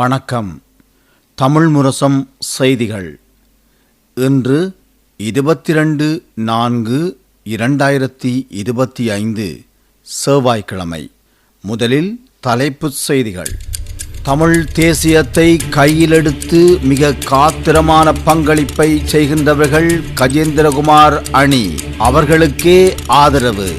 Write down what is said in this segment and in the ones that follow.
வணக்கம். தமிழ் முரசம் செய்திகள். இன்று இருபத்தி ரெண்டு நான்கு இரண்டாயிரத்தி இருபத்தி ஐந்து செவ்வாய்க்கிழமை. முதலில் தலைப்புச் செய்திகள். தமிழ் தேசியத்தை கையிலெடுத்து மிக காத்திரமான பங்களிப்பை செய்கின்றவர்கள் கஜேந்திரகுமார் அணி. அவர்களுக்கே ஆதரவு.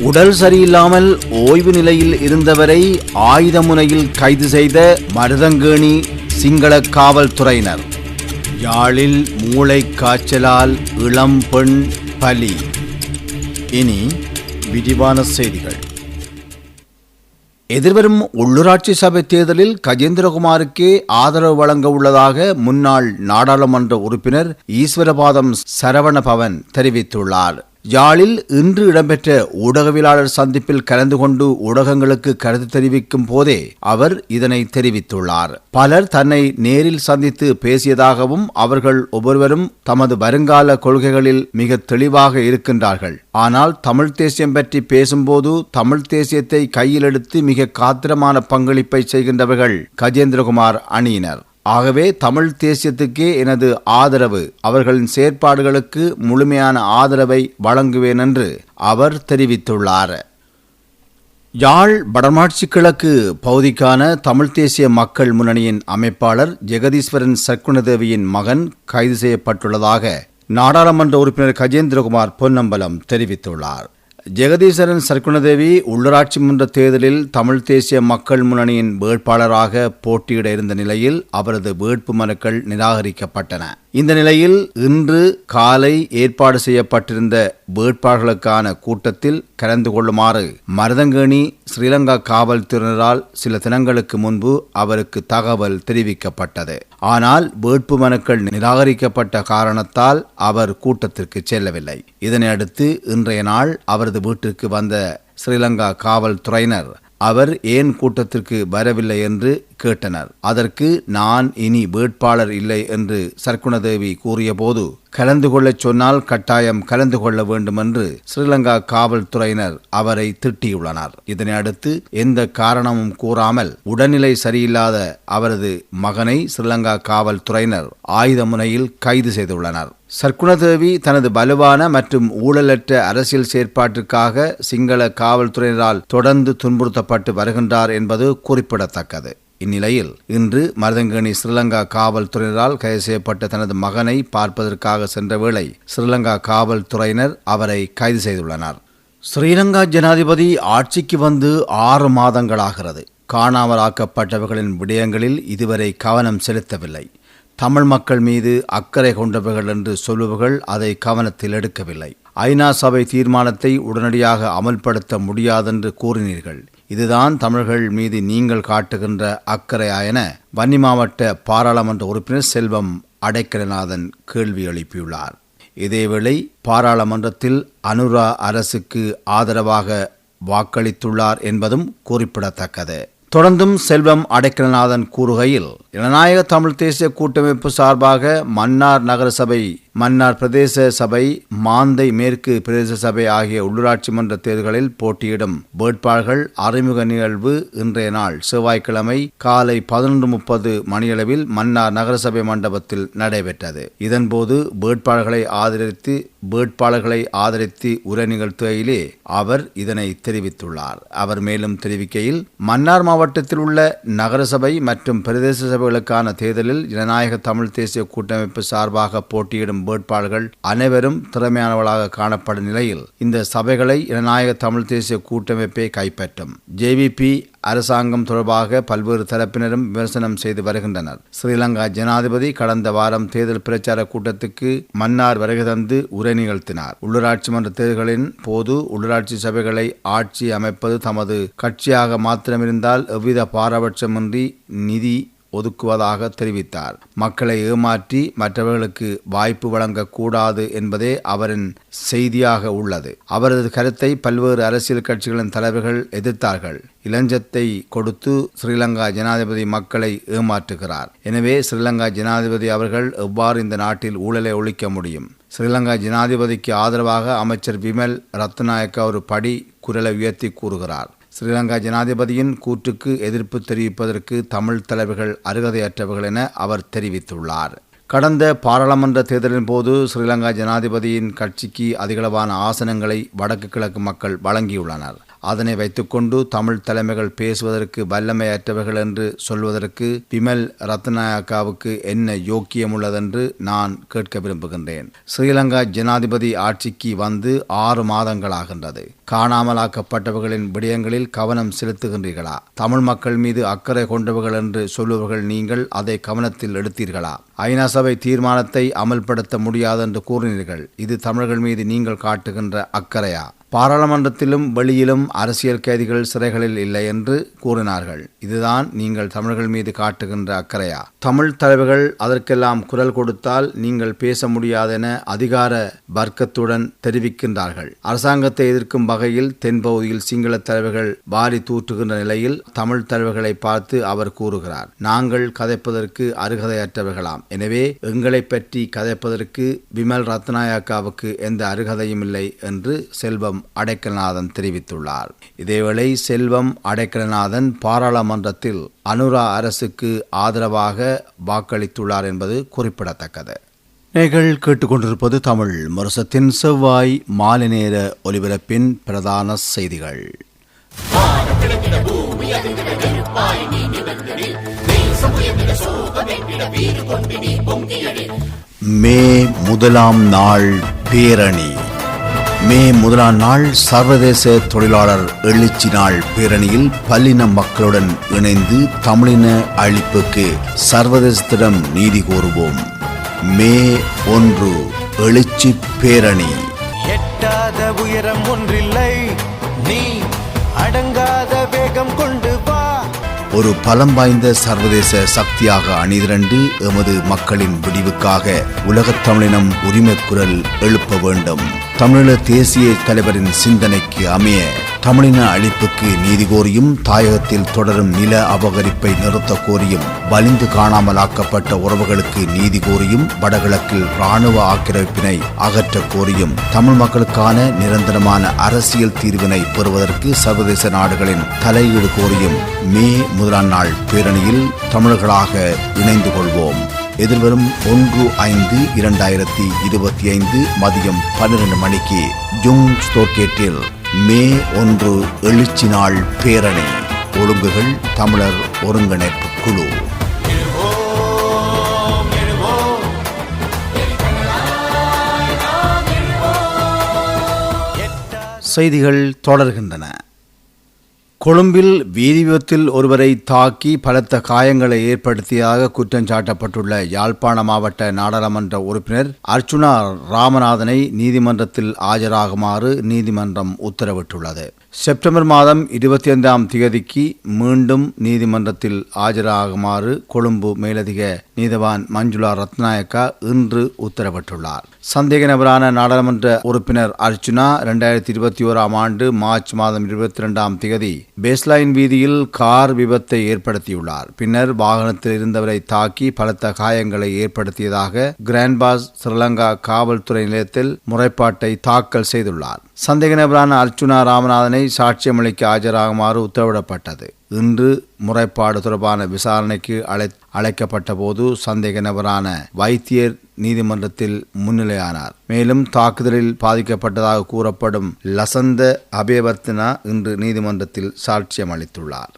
உடல் சரியில்லாமல் ஓய்வு நிலையில் இருந்தவரை ஆயுத முனையில் கைது செய்த மருதங்கேணி சிங்கள காவல்துறையினர். யாழில் மூளை காய்ச்சலால் இளம் பெண் பலி. இனி விரிவான செய்திகள். எதிர்வரும் உள்ளூராட்சி சபை தேர்தலில் கஜேந்திரகுமாருக்கே ஆதரவு வழங்க உள்ளதாக முன்னாள் நாடாளுமன்ற உறுப்பினர் ஈஸ்வரபாதம் சரவணபவன் தெரிவித்துள்ளார். யாழில் இன்று இடம்பெற்ற ஊடகவியலாளர் சந்திப்பில் கலந்து கொண்டு ஊடகங்களுக்கு கருத்து தெரிவிக்கும் போதே அவர் இதனை தெரிவித்துள்ளார். பலர் தன்னை நேரில் சந்தித்து பேசியதாகவும் அவர்கள் ஒவ்வொருவரும் தமது வருங்கால கொள்கைகளில் மிக தெளிவாக இருக்கின்றார்கள். ஆனால் தமிழ் தேசியம் பற்றி பேசும்போது தமிழ் தேசியத்தை கையில் எடுத்து மிக காத்திரமான பங்களிப்பை செய்கின்றவர்கள் கஜேந்திரகுமார் அணியினர். ஆகவே தமிழ் தேசியத்துக்கே எனது ஆதரவு. அவர்களின் செயற்பாடுகளுக்கு முழுமையான ஆதரவை வழங்குவேன் என்று அவர் தெரிவித்துள்ளார். யாழ் வடமாட்சி கிழக்கு பகுதிக்கான தமிழ் தேசிய மக்கள் முன்னணியின் அமைப்பாளர் ஜெகதீஸ்வரன் சர்க்குணதேவியின் மகன் கைது செய்யப்பட்டுள்ளதாக நாடாளுமன்ற உறுப்பினர் கஜேந்திரகுமார் பொன்னம்பலம் தெரிவித்துள்ளார். ஜெகதீஸ்வரன் சர்க்குணதேவி உள்ளூராட்சி மன்ற தேர்தலில் தமிழ் தேசிய மக்கள் முன்னணியின் வேட்பாளராக போட்டியிட இருந்த நிலையில் அவரது வேட்பு மனுக்கள் நிராகரிக்கப்பட்டன. இந்த நிலையில் இன்று காலை ஏற்பாடு செய்யப்பட்டிருந்த வேட்பாளர்களுக்கான கூட்டத்தில் கலந்து கொள்ளுமாறு மருதங்கேணி ஸ்ரீலங்கா காவல்துறையினரால் சில தினங்களுக்கு முன்பு அவருக்கு தகவல் தெரிவிக்கப்பட்டது. ஆனால் வேட்பு மனுக்கள் நிராகரிக்கப்பட்ட காரணத்தால் அவர் கூட்டத்திற்கு செல்லவில்லை. இதனையடுத்து இன்றைய நாள் அவரது வீட்டிற்கு வந்த ஸ்ரீலங்கா காவல்துறையினர் அவர் ஏன் கூட்டத்திற்கு வரவில்லை என்று கேட்டனர். அதற்கு நான் இனி வேட்பாளர் இல்லை என்று சர்க்குணதேவி கூறியபோது கலந்து கொள்ளச் சொன்னால் கட்டாயம் கலந்து கொள்ள வேண்டும் என்று ஸ்ரீலங்கா காவல்துறையினர் அவரை திட்டியுள்ளனர். இதனை அடுத்து எந்த காரணமும் கூறாமல் உடல்நிலை சரியில்லாத அவரது மகனை ஸ்ரீலங்கா காவல்துறையினர் ஆயுத முனையில் கைது செய்துள்ளனர். சர்க்குணதேவி தனது வலுவான மற்றும் ஊழலற்ற அரசியல் செயற்பாட்டிற்காக சிங்கள காவல்துறையினரால் தொடர்ந்து துன்புறுத்தப்பட்டு வருகின்றார் என்பது குறிப்பிடத்தக்கது. இந்நிலையில் இன்று மருதங்கணி ஸ்ரீலங்கா காவல்துறையினரால் கைது செய்யப்பட்ட தனது மகனை பார்ப்பதற்காக சென்ற வேளை ஸ்ரீலங்கா காவல்துறையினர் அவரை கைது செய்துள்ளனர். ஸ்ரீலங்கா ஜனாதிபதி ஆட்சிக்கு வந்து ஆறு மாதங்களாகிறது. காணாமலாக்கப்பட்டவர்களின் விடயங்களில் இதுவரை கவனம் செலுத்தவில்லை. தமிழ் மக்கள் மீது அக்கறை கொண்டவர்கள் என்று சொல்லுபவர்கள் அதை கவனத்தில் எடுக்கவில்லை. ஐநா சபை தீர்மானத்தை உடனடியாக அமல்படுத்த முடியாதென்று கூறினீர்கள். இதுதான் தமிழர்கள் மீது நீங்கள் காட்டுகின்ற அக்கறையாயென வன்னி மாவட்ட பாராளுமன்ற உறுப்பினர் செல்வம் அடைக்கலநாதன் கேள்வி எழுப்பியுள்ளார். இதேவேளை பாராளுமன்றத்தில் அனுரா அரசுக்கு ஆதரவாக வாக்களித்துள்ளார் என்பதும் குறிப்பிடத்தக்கது. தொடர்ந்தும் செல்வம் அடைக்கலநாதன் கூறுகையில் ஜனநாயக தமிழ் தேசிய கூட்டமைப்பு சார்பாக மன்னார் நகரசபை மன்னார் பிரதேச சபை மாந்தை மேற்கு பிரதேச சபை ஆகிய உள்ளூராட்சி மன்ற தேர்தல்களில் போட்டியிடும் வேட்பாளர்கள் அறிமுக நிகழ்வு இன்றைய நாள் செவ்வாய்க்கிழமை காலை பதினொன்று முப்பது மணியளவில் மன்னார் நகரசபை மண்டபத்தில் நடைபெற்றது. இதன்போது வேட்பாளர்களை ஆதரித்து வேட்பாளர்களை ஆதரித்து உரை நிகழ்த்துகையிலே அவர் இதனை தெரிவித்துள்ளார். அவர் மேலும் தெரிவிக்கையில் மன்னார் மாவட்டத்தில் உள்ள நகரசபை மற்றும் பிரதேச சபைகளுக்கான தேர்தலில் ஜனநாயக தமிழ் தேசிய கூட்டமைப்பு சார்பாக போட்டியிடும் வேட்பாளர்கள் அனைவரும் திறமையானவர்களாக காணப்படும் நிலையில் இந்த சபைகளை ஜனநாயக தமிழ் தேசிய கூட்டமைப்பை கைப்பற்றும். ஜேவிபி அரசாங்கம் தொடர்பாக பல்வேறு தரப்பினரும் விமர்சனம் செய்து வருகின்றனர். ஸ்ரீலங்கா ஜனாதிபதி கடந்த வாரம் தேர்தல் பிரச்சார கூட்டத்துக்கு மன்னார் வருகை தந்து உரை நிகழ்த்தினார். உள்ளூராட்சி மன்ற தேர்தல்களின் போது உள்ளூராட்சி சபைகளை ஆட்சி அமைப்பது தமது கட்சியாக மாத்திரமிருந்தால் எவ்வித பாரபட்சமின்றி நிதி ஒதுக்குவதாக தெரிவித்தார். மக்களை ஏமாற்றி மற்றவர்களுக்கு வாய்ப்பு வழங்கக்கூடாது என்பதே அவரின் செய்தியாக உள்ளது. அவரது கருத்தை பல்வேறு அரசியல் கட்சிகளின் தலைவர்கள் எதிர்த்தார்கள். இளஞ்சத்தை கொடுத்து ஸ்ரீலங்கா ஜனாதிபதி மக்களை ஏமாற்றுகிறார். எனவே ஸ்ரீலங்கா ஜனாதிபதி அவர்கள் எவ்வாறு இந்த நாட்டில் ஊழலை ஒழிக்க முடியும்? ஸ்ரீலங்கா ஜனாதிபதிக்கு ஆதரவாக அமைச்சர் விமல் ரத்நாயக்க ஒரு படி குரலை உயர்த்தி கூறுகிறார். ஸ்ரீலங்கா ஜனாதிபதியின் கூற்றுக்கு எதிர்ப்பு தெரிவிப்பதற்கு தமிழ் தலைவர்கள் அருகதையற்றவர்கள் என அவர் தெரிவித்துள்ளார். கடந்த பாராளுமன்ற தேர்தலின் போது ஸ்ரீலங்கா ஜனாதிபதியின் கட்சிக்கு அதிகளவான ஆசனங்களை வடக்கு கிழக்கு மக்கள் வழங்கியுள்ளனர். அதனை வைத்துக்கொண்டு தமிழ் தலைமைகள் பேசுவதற்கு வல்லமையற்றவர்கள் என்று சொல்வதற்கு பிமல் ரத்நாயக்காவுக்கு என்ன யோக்கியம் உள்ளதென்று நான் கேட்க விரும்புகின்றேன். ஸ்ரீலங்கா ஜனாதிபதி ஆட்சிக்கு வந்து ஆறு மாதங்களாகின்றது. காணாமலாக்கப்பட்டவர்களின் விடயங்களில் கவனம் செலுத்துகின்றீர்களா? தமிழ் மக்கள் மீது அக்கறை கொண்டவர்கள் என்று சொல்லுவர்கள் நீங்கள் அதை கவனத்தில் எடுத்தீர்களா? ஐநா சபை தீர்மானத்தை அமல்படுத்த முடியாது என்று கூறினீர்கள். இது தமிழர்கள் மீது நீங்கள் காட்டுகின்ற அக்கறையா? பாராளுமன்றத்திலும் வெளியிலும் அரசியல் கைதிகள் சிறைகளில் இல்லை என்று கூறினார்கள். இதுதான் நீங்கள் தமிழர்கள் மீது காட்டுகின்ற அக்கறையா? தமிழ் தலைவர்கள் அதற்கெல்லாம் குரல் கொடுத்தால் நீங்கள் பேச முடியாதென அதிகார வர்க்கத்துடன் தெரிவிக்கின்றார்கள். அரசாங்கத்தை எதிர்க்கும் வகையில் தென்பகுதியில் சிங்கள தலைவர்கள் வாரி தூற்றுகின்ற நிலையில் தமிழ் தலைவர்களை பார்த்து அவர் கூறுகிறார். நாங்கள் கதைப்பதற்கு அருகதையற்றவர்களாம். எனவே எங்களை பற்றி கதைப்பதற்கு விமல் ரத்னாயக்காவுக்கு எந்த அருகதையும் இல்லை என்று செல்வம் அடைக்கலநாதன் தெரிவித்துள்ளார். இதேவேளை செல்வம் அடைக்கலநாதன் பாராளுமன்றத்தில் அனுரா அரசுக்கு ஆதரவாக வாக்களித்துள்ளார் என்பது குறிப்பிடத்தக்கது. நீங்கள் கேட்டுக்கொண்டிருப்பது தமிழ் முரசத்தின் செவ்வாய் மாலை நேர ஒலிபரப்பின் பிரதான செய்திகள். மே முதலாம் நாள் பேரணி. மே முதலாம் நாள் சர்வதேச தொழிலாளர் எழுச்சி நாள் பேரணியில் பல்லின மக்களுடன் இணைந்து தமிழின அழிப்புக்கு சர்வதேசத்திடம் நீதி கோருவோம். மே ஒன்று எழுச்சி பேரணி. எட்டாத உயரம் ஒன்றில்லை. நீ அடங்காத வேகம் கொண்டு ஒரு பலம் வாய்ந்த சர்வதேச சக்தியாக அணிதிரண்டு எமது மக்களின் விடிவுக்காக உலகத் தமிழினம் உரிமை குரல் எழுப்ப வேண்டும். தமிழீழ தேசிய தலைவரின் சிந்தனைக்கு அமைய தமிழின அழிப்புக்கு நீதி கோரியும் தாயகத்தில் தொடரும் நில அபகரிப்பை நிறுத்த கோரியும் வலிந்து காணாமலாக்கப்பட்ட உறவுகளுக்கு நீதி கோரியும் வடகிழக்கில் இராணுவ ஆக்கிரமிப்பினை அகற்ற கோரியும் தமிழ் மக்களுக்கான நிரந்தரமான அரசியல் தீர்வினை பெறுவதற்கு சர்வதேச நாடுகளின் தலையீடு கோரியும் மே முதலாம் நாள் பேரணியில் தமிழர்களாக இணைந்து கொள்வோம். எதிர்வரும் ஒன்று ஐந்து இரண்டாயிரத்தி இருபத்தி ஐந்து மதியம் பன்னிரண்டு மணிக்கு ஜுங் ஸ்டோர்கேட்டில் மே ஒன்று எழுச்சி நாள் பேரணி. ஒழுங்குகள் தமிழர் ஒருங்கிணைப்பு குழு. செய்திகள் தொடர்கின்றன. கொழும்பில் வீதி விபத்தில் ஒருவரை தாக்கி பலத்த காயங்களை ஏற்படுத்தியதாக குற்றம் சாட்டப்பட்டுள்ள யாழ்ப்பாண மாவட்ட நாடாளுமன்ற உறுப்பினர் அர்ச்சுனா ராமநாதனை நீதிமன்றத்தில் ஆஜராகுமாறு நீதிமன்றம் உத்தரவிட்டுள்ளது. செப்டம்பர் மாதம் இருபத்தி ஐந்தாம் தேதிக்கு மீண்டும் நீதிமன்றத்தில் ஆஜராகுமாறு கொழும்பு மேலதிக நீதவான் மஞ்சுளா ரத்நாயக்கா இன்று உத்தரவிட்டுள்ளார். சந்தேக நபரான நாடாளுமன்ற உறுப்பினர் அர்ச்சுனா இரண்டாயிரத்தி இருபத்தி ஓராம் ஆண்டு மார்ச் மாதம் இருபத்தி இரண்டாம் தேதி பேஸ்லைன் வீதியில் கார் விபத்தை ஏற்படுத்தியுள்ளார். பின்னர் வாகனத்தில் இருந்தவரை தாக்கி பலத்த காயங்களை ஏற்படுத்தியதாக கிராண்ட்பாஸ் ஸ்ரீலங்கா காவல்துறை நிலையத்தில் முறைப்பாட்டை தாக்கல் செய்துள்ளார். சந்தேக நபரான அர்ச்சுனா ராமநாதனை சாட்சியமளிக்க ஆஜராகுமாறு உத்தரவிடப்பட்டது. இன்று முறைப்பாடு தொடர்பான விசாரணைக்கு அழை அழைக்கப்பட்ட போது சந்தேக நபரான வைத்தியர் நீதிமன்றத்தில் முன்னிலையானார். மேலும் தாக்குதலில் பாதிக்கப்பட்டதாக கூறப்படும் லசந்த அபேவர்த்தனா இன்று நீதிமன்றத்தில் சாட்சியம் அளித்துள்ளார்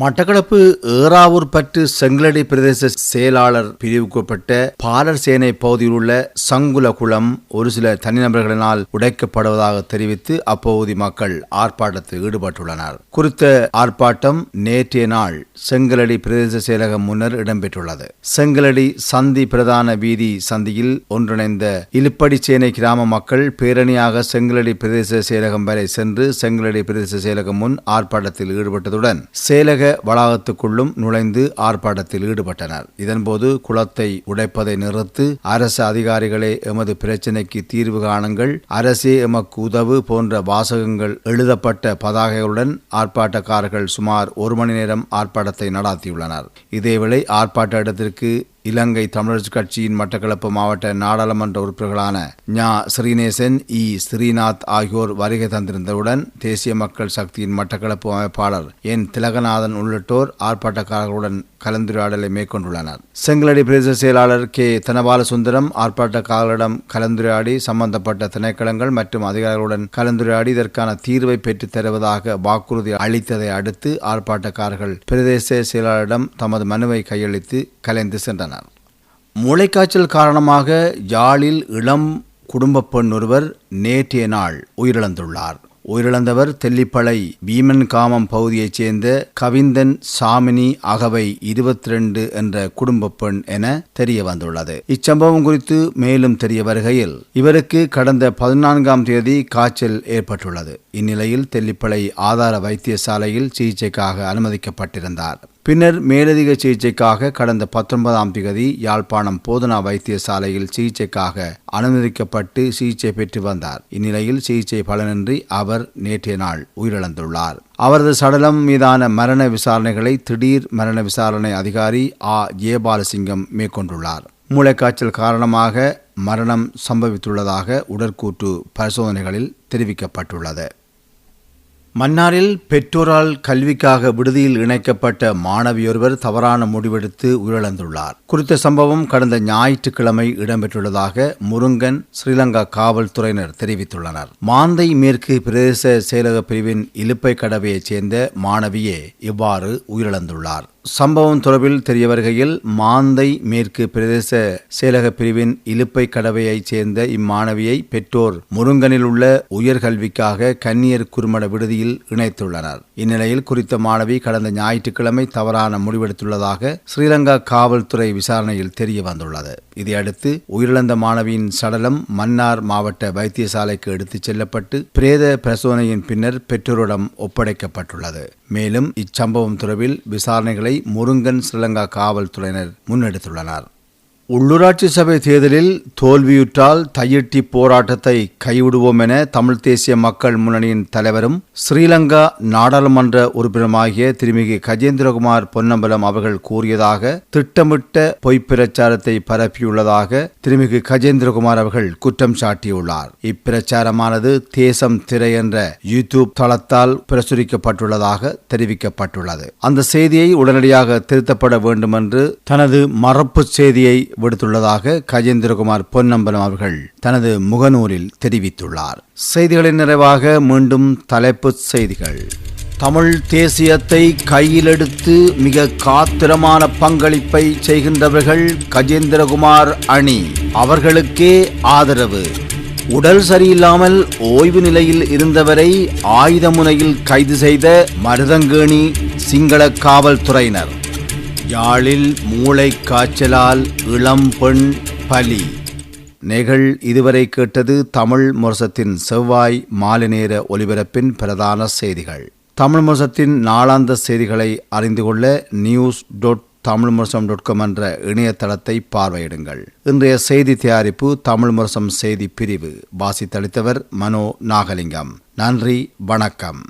மட்டக்களப்பு ஏறாவூர் பற்று செங்கலடி பிரதேச செயலாளர் பிரிவுக்குட்பட்ட பாலர் சேனை பகுதியில் உள்ள சங்குல குளம் ஒரு சில தனிநபர்களினால் உடைக்கப்படுவதாக தெரிவித்து அப்பகுதி மக்கள் ஆர்ப்பாட்டத்தில் ஈடுபட்டுள்ளனர். குறித்த ஆர்ப்பாட்டம் நேற்றைய நாள் செங்கலடி பிரதேச செயலகம் முன்னர் இடம்பெற்றுள்ளது. செங்கலடி சந்தி பிரதான வீதி சந்தியில் ஒன்றிணைந்த இலுப்படி சேனை கிராம மக்கள் பேரணியாக செங்கலடி பிரதேச செயலகம் வரை சென்று செங்கலடி பிரதேச செயலகம் முன் ஆர்ப்பாட்டத்தில் ஈடுபட்டதுடன் செயலக வளாகத்துக்குள்ளும் நுழைந்து ஆர்ப்பாட்டத்தில் ஈடுபட்டனர். இதன்போது குளத்தை உடைப்பதை நிறுத்து அரசு அதிகாரிகளே எமது பிரச்சினைக்கு தீர்வு காணுங்கள் அரசே எமக்கு உதவு போன்ற வாசகங்கள் எழுதப்பட்ட பதாகைகளுடன் ஆர்ப்பாட்டக்காரர்கள் சுமார் ஒரு மணி நேரம் ஆர்ப்பாட்டத்தை நடாத்தியுள்ளனர். இதேவேளை ஆர்ப்பாட்ட இடத்திற்கு இலங்கை தமிழர் கட்சியின் மட்டக்களப்பு மாவட்ட நாடாளுமன்ற உறுப்பினர்களான ஞா. ஸ்ரீநேசன் இ. ஸ்ரீநாத் ஆகியோர் வருகை தந்திருந்தவுடன் தேசிய மக்கள் சக்தியின் மட்டக்களப்பு அமைப்பாளர் என். திலகநாதன் உள்ளிட்டோர் ஆர்ப்பாட்டக்காரர்களுடன் கலந்துரையாடலை மேற்கொண்டுள்ளனர். செங்கலடி பிரதேச செயலாளர் கே. தனபாலசுந்தரம் ஆர்ப்பாட்டக்காரர்களிடம் கலந்துரையாடி சம்பந்தப்பட்ட திணைக்களங்கள் மற்றும் அதிகாரிகளுடன் கலந்துரையாடி இதற்கான தீர்வை பெற்றுத் தருவதாக வாக்குறுதி அளித்ததை அடுத்து ஆர்ப்பாட்டக்காரர்கள் பிரதேச செயலாளரிடம் தமது மனுவை கையளித்து கலைந்து சென்றனர். மூளைக்காய்ச்சல் காரணமாக யாழில் இளம் குடும்ப பெண் ஒருவர் நேற்றைய நாள் உயிரிழந்துள்ளார். உயிரிழந்தவர் தெல்லிப்பளை பீமன் காமம் பகுதியைச் சேர்ந்த கவிந்தன் சாமினி அகவை இருபத்தி ரெண்டு என்ற குடும்ப பெண் என தெரிய வந்துள்ளது. இச்சம்பவம் குறித்து மேலும் தெரிய வருகையில் இவருக்கு கடந்த பதினான்காம் தேதி காய்ச்சல் ஏற்பட்டுள்ளது. இந்நிலையில் தெல்லிப்பளை ஆதார வைத்தியசாலையில் சிகிச்சைக்காக அனுமதிக்கப்பட்டிருந்தார். பின்னர் மேலதிக சிகிச்சைக்காக கடந்த பத்தொன்பதாம் திகதி யாழ்ப்பாணம் போதனா வைத்தியசாலையில் சிகிச்சைக்காக அனுமதிக்கப்பட்டு சிகிச்சை பெற்று வந்தார். இந்நிலையில் சிகிச்சை பலனின்றி அவர் நேற்றைய நாள் உயிரிழந்துள்ளார். அவரது சடலம் மீதான மரண விசாரணைகளை திடீர் மரண விசாரணை அதிகாரி ஆ. ஜெயபாலசிங்கம் மேற்கொண்டுள்ளார். மூளைக்காய்ச்சல் காரணமாக மரணம் சம்பவித்துள்ளதாக உடற்கூற்று பரிசோதனைகளில் தெரிவிக்கப்பட்டுள்ளது. மன்னாரில் பெற்றோரால் கல்விக்காக விடுதியில் இணைக்கப்பட்ட மாணவியொருவர் தவறான முடிவெடுத்து உயிரிழந்துள்ளார். குறித்த சம்பவம் கடந்த ஞாயிற்றுக்கிழமை இடம்பெற்றுள்ளதாக முருங்கன் ஸ்ரீலங்கா காவல்துறையினர் தெரிவித்துள்ளனர். மாந்தை மேற்கு பிரதேச செயலக பிரிவின் இலுப்பை கடவையைச் சேர்ந்த மாணவியே இவ்வாறு உயிரிழந்துள்ளார். சம்பவம் தொடர்பில் தெரிய வருகையில் மாந்தை மேற்கு பிரதேச செயலக பிரிவின் இலுப்பை கடவையைச் சேர்ந்த இம்மாணவியை பெற்றோர் முருங்கனில் உள்ள உயர்கல்விக்காக கன்னியர் குறுமட விடுதியில் இணைத்துள்ளனர். இந்நிலையில் குறித்த மாணவி கடந்த ஞாயிற்றுக்கிழமை தவறான முடிவெடுத்துள்ளதாக ஸ்ரீலங்கா காவல்துறை விசாரணையில் தெரிய வந்துள்ளது. இதையடுத்து உயிரிழந்த மாணவியின் சடலம் மன்னார் மாவட்ட வைத்தியசாலைக்கு எடுத்துச் செல்லப்பட்டு பிரேத பிரசோதனையின் பின்னர் பெற்றோரிடம் ஒப்படைக்கப்பட்டுள்ளது. மேலும் இச்சம்பவம் தொடர்பில் விசாரணைகளை முருங்கன் ஸ்ரீலங்கா காவல்துறையினர் முன்னெடுத்துள்ளனர். உள்ளூராட்சி சபை தேர்தலில் தோல்வியுற்றால் தையிட்டி போராட்டத்தை கைவிடுவோம் என தமிழ் தேசிய மக்கள் முன்னணியின் தலைவரும் ஸ்ரீலங்கா நாடாளுமன்ற உறுப்பினருமாகிய திருமிகு கஜேந்திரகுமார் பொன்னம்பலம் அவர்கள் கூறியதாக திட்டமிட்ட பொய்ப்பிரச்சாரத்தை பரப்பியுள்ளதாக திருமிகு கஜேந்திரகுமார் அவர்கள் குற்றம் சாட்டியுள்ளார். இப்பிரச்சாரமானது தேசம் திரை என்ற யூடியூப் தளத்தால் பிரசுரிக்கப்பட்டுள்ளதாக தெரிவிக்கப்பட்டுள்ளது. அந்த செய்தியை உடனடியாக திருத்தப்பட வேண்டும் என்று தனது மறப்பு செய்தியை விடுத்துள்ளதாக கஜேந்திரகுமார் பொன்னம்பலம் அவர்கள் தனது முகநூலில் தெரிவித்துள்ளார். செய்திகளின் நிறைவாக மீண்டும் தலைப்புச் செய்திகள். தமிழ் தேசியத்தை கையிலெடுத்து மிக காத்திரமான பங்களிப்பை செய்கின்றவர்கள் கஜேந்திரகுமார் அணி. அவர்களுக்கே ஆதரவு. உடல் சரியில்லாமல் ஓய்வு நிலையில் இருந்தவரை ஆயுத முனையில் கைது செய்த மருதங்கேணி சிங்கள காவல்துறையினர். யாழில் மூளை காய்ச்சலால் இளம் பெண் பலி. நிகழ் இதுவரை கேட்டது தமிழ் முரசத்தின் செவ்வாய் மாலை நேர ஒலிபரப்பின் பிரதான செய்திகள். தமிழ் முரசத்தின் நாளாந்த செய்திகளை அறிந்து கொள்ள news dot Tamil Murasam dot com என்ற இணையதளத்தை பார்வையிடுங்கள். இன்றைய செய்தி தயாரிப்பு தமிழ் முரசம் செய்தி பிரிவு. வாசித்தளித்தவர் மனோ நாகலிங்கம். நன்றி வணக்கம்.